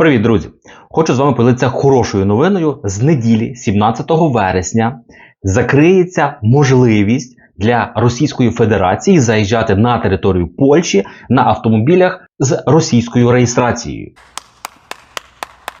Привіт, друзі! Хочу з вами поділитися хорошою новиною. З неділі, 17 вересня, закриється можливість для Російської Федерації заїжджати на територію Польщі на автомобілях з російською реєстрацією.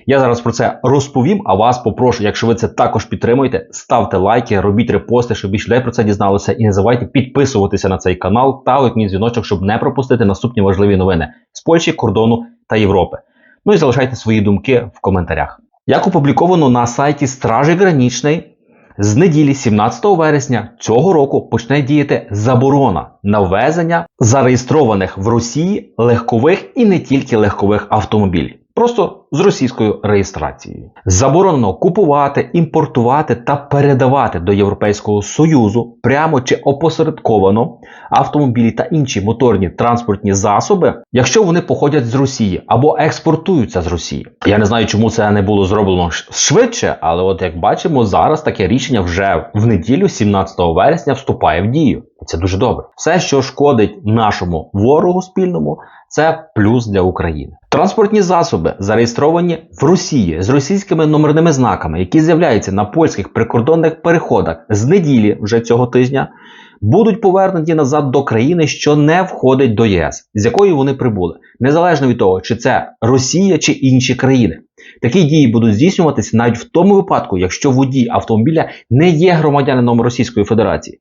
Я зараз про це розповім, а вас попрошу, якщо ви це також підтримуєте, ставте лайки, робіть репости, щоб більше людей про це дізналося. І не забувайте підписуватися на цей канал та мій дзвіночок, щоб не пропустити наступні важливі новини з Польщі, кордону та Європи. Ну і залишайте свої думки в коментарях. Як опубліковано на сайті Стражі Гранічної, з неділі 17 вересня цього року почне діяти заборона на ввезення зареєстрованих в Росії легкових і не тільки легкових автомобілів. Просто з російською реєстрацією. Заборонено купувати, імпортувати та передавати до Європейського Союзу прямо чи опосередковано автомобілі та інші моторні транспортні засоби, якщо вони походять з Росії або експортуються з Росії. Я не знаю, чому це не було зроблено швидше, але от як бачимо, зараз таке рішення вже в неділю, 17 вересня, вступає в дію. І це дуже добре. Все, що шкодить нашому ворогу спільному, це плюс для України. Транспортні засоби зареєстровані в Росії з російськими номерними знаками, які з'являються на польських прикордонних переходах з неділі вже цього тижня, будуть повернуті назад до країни, що не входить до ЄС, з якої вони прибули, незалежно від того, чи це Росія чи інші країни. Такі дії будуть здійснюватися навіть в тому випадку, якщо водій автомобіля не є громадянином Російської Федерації.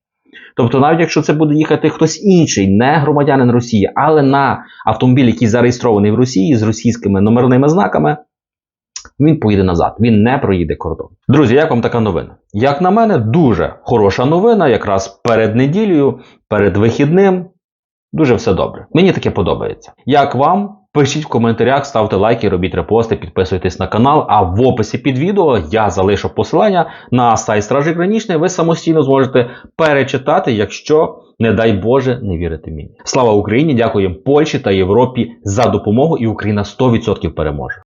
Тобто, навіть якщо це буде їхати хтось інший, не громадянин Росії, але на автомобіль, який зареєстрований в Росії з російськими номерними знаками, він поїде назад, він не проїде кордон. Друзі, як вам така новина? Як на мене, дуже хороша новина, якраз перед неділею, перед вихідним. Дуже все добре. Мені таке подобається. Як вам? Пишіть в коментарях, ставте лайки, робіть репости, підписуйтесь на канал. А в описі під відео я залишу посилання на сайт Стражі Гранічної. Ви самостійно зможете перечитати, якщо, не дай Боже, не вірите мені. Слава Україні! Дякуємо Польщі та Європі за допомогу, і Україна 100% переможе.